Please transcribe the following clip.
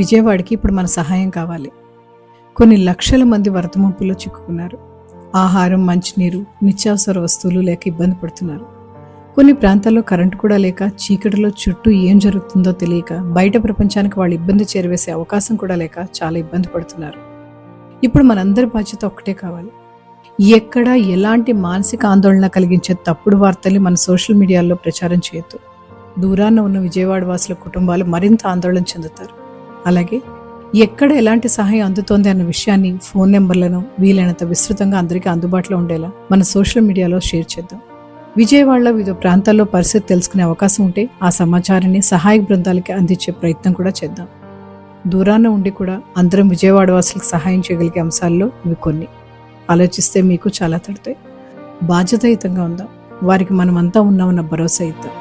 విజయవాడకి ఇప్పుడు మన సహాయం కావాలి. కొన్ని లక్షల మంది వరద చిక్కుకున్నారు. ఆహారం మంచినీరు నిత్యావసర వస్తువులు లేక ఇబ్బంది పడుతున్నారు. కొన్ని ప్రాంతాల్లో కరెంటు కూడా లేక చీకటిలో చుట్టూ ఏం జరుగుతుందో తెలియక బయట ప్రపంచానికి వాళ్ళు ఇబ్బంది చేరవేసే అవకాశం కూడా లేక చాలా ఇబ్బంది పడుతున్నారు. ఇప్పుడు మనందరి బాధ్యత ఒక్కటే కావాలి. ఎక్కడ ఎలాంటి మానసిక ఆందోళన కలిగించే తప్పుడు వార్తల్ని మన సోషల్ మీడియాలో ప్రచారం చేయొద్దు. దూరాన ఉన్న విజయవాడ వాసుల కుటుంబాలు మరింత ఆందోళన చెందుతారు. అలాగే ఎక్కడ ఎలాంటి సహాయం అందుతోంది అన్న విషయాన్ని ఫోన్ నెంబర్లను వీలైనంత విస్తృతంగా అందరికీ అందుబాటులో ఉండేలా మన సోషల్ మీడియాలో షేర్ చేద్దాం. విజయవాడలో వివిధ ప్రాంతాల్లో పరిస్థితి తెలుసుకునే అవకాశం ఉంటే ఆ సమాచారాన్ని సహాయక బృందాలకి అందించే ప్రయత్నం కూడా చేద్దాం. దూరాన ఉండి కూడా అందరం విజయవాడ వాసులకు సహాయం చేయగలిగే అంశాల్లో ఇవి కొన్ని. ఆలోచిస్తే మీకు చాలా తడతాయి. బాధ్యతాయుతంగా ఉందాం. వారికి మనమంతా ఉన్నామన్న భరోసా ఇద్దాం.